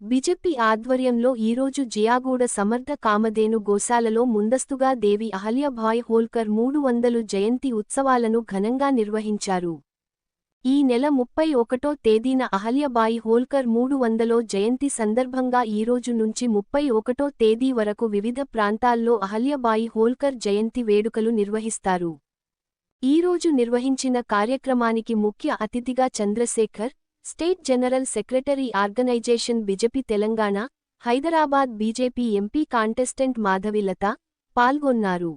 BJP ఆధ్వర్యంలో ఈరోజు జియాగూడ సమర్థ కామధేను గోశాలలో ముందస్తుగా దేవి అహల్యభాయ్ హోల్కర్ మూడు వందలు జయంతి ఉత్సవాలను ఘనంగా నిర్వహించారు. ఈ నెల ముప్పై ఒకటో తేదీన అహల్యబాయి హోల్కర్ మూడు వందలో జయంతి సందర్భంగా ఈరోజు నుంచి ముప్పై ఒకటో తేదీ వరకు వివిధ ప్రాంతాల్లో అహల్యబాయి హోల్కర్ జయంతి వేడుకలు నిర్వహిస్తారు. ఈరోజు నిర్వహించిన కార్యక్రమానికి ముఖ్య అతిథిగా Chandrashekar state general secretary organisation BJP Telangana Hyderabad BJP MP contestant Madhavilatha పాల్గొన్నారు.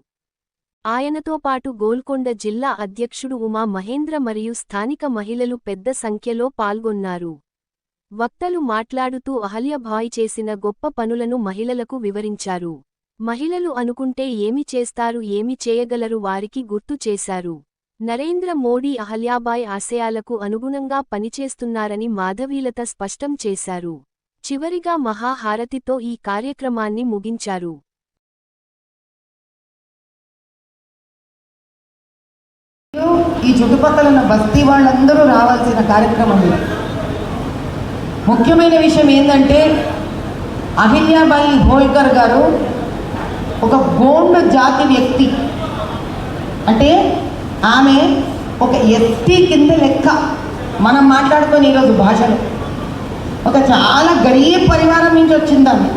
ఆయనతో పాటు గోల్కొండ జిల్లా అధ్యక్షుడు ఉమా మహేంద్ర మరియు స్థానిక మహిళలు పెద్ద సంఖ్యలో పాల్గొన్నారు. వక్తలు మాట్లాడుతూ అహల్యభాయ్ చేసిన గొప్ప పనులను మహిళలకు వివరించారు. మహిళలు అనుకుంటే ఏమి చేస్తారు ఏమి చేయగలరు వారికి గుర్తు చేశారు. నరేంద్ర మోడీ అహల్యాబాయ్ ఆశయాలకు అనుగుణంగా పనిచేస్తున్నారని మాధవీలత స్పష్టం చేశారు. చివరిగా మహాహారతితో ఈ కార్యక్రమాన్ని ముగించారు. ఈ చుట్టుపక్కల ఉన్న బస్తీ వాళ్ళందరూ రావాల్సిన కార్యక్రమం ముఖ్యమైన విషయం ఏంటంటే అహిల్యాబాయి హోల్కర్ గారు ఒక గోండు జాతి వ్యక్తి. అంటే ఆమె ఒక ఎస్టీ కింద లెక్క మనం మాట్లాడుకొని ఈరోజు భాషలో. ఒక చాలా గరీబ్ పరివారం నుంచి వచ్చింది ఆమె.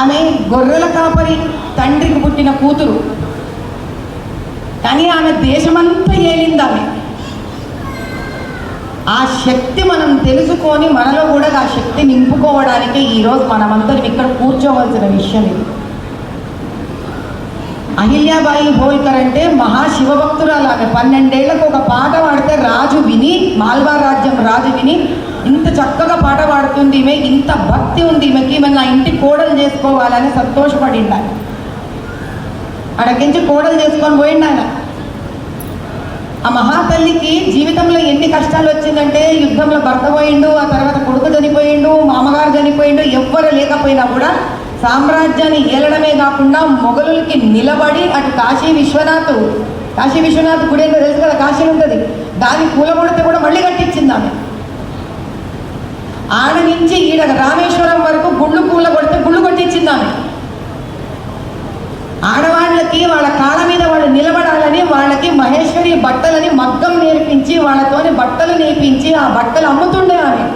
ఆమె గొర్రెల కాపరి తండ్రికి పుట్టిన కూతురు. కానీ ఆమె దేశమంతా ఏలింది ఆమె. ఆ శక్తి మనం తెలుసుకొని మనలో కూడా ఆ శక్తి నింపుకోవడానికి ఈరోజు మనమందరం ఇక్కడ కూర్చోవలసిన విషయం ఇది. అహిల్యాబాయి హోల్కర్ అంటే మహాశివభక్తురాలు ఆమె పన్నెండేళ్ళకు ఒక పాట పాడితే రాజు విని మాల్వా రాజ్యం రాజు విని ఇంత చక్కగా పాట పాడుతుంది ఈమె ఇంత భక్తి ఉంది ఈమెకి ఈమె నా ఇంటి కోడలు చేసుకోవాలని సంతోషపడింది ఆయన అడగించి కోడలు చేసుకొని పోయిండు ఆయన ఆ మహాతల్లికి జీవితంలో ఎన్ని కష్టాలు వచ్చిందంటే యుద్ధంలో భర్త పోయిండు ఆ తర్వాత కొడుకు చనిపోయిండు మామగారు చనిపోయిండు ఎవ్వరు లేకపోయినా కూడా సామ్రాజ్యాన్ని ఏలడమే కాకుండా మొఘలులకి నిలబడి అటు కాశీ విశ్వనాథ్ కాశీ విశ్వనాథ్ గుడి ఏంటో తెలుసు కదా? కాశీ ఉంటుంది. దాన్ని కూలగొడితే కూడా మళ్ళీ కట్టించింది ఆమె. ఆడ నుంచి ఈడ రామేశ్వరం వరకు గుళ్ళు కూలగొడితే గుళ్ళు కొట్టించింది ఆమె. ఆడవాళ్ళకి వాళ్ళ కాళ్ళ మీద వాళ్ళు నిలబడాలని వాళ్ళకి మహేశ్వరి బట్టలని మగ్గం నేర్పించి వాళ్ళతోని బట్టలు నేర్పించి ఆ బట్టలు అమ్ముతుండే ఆమె.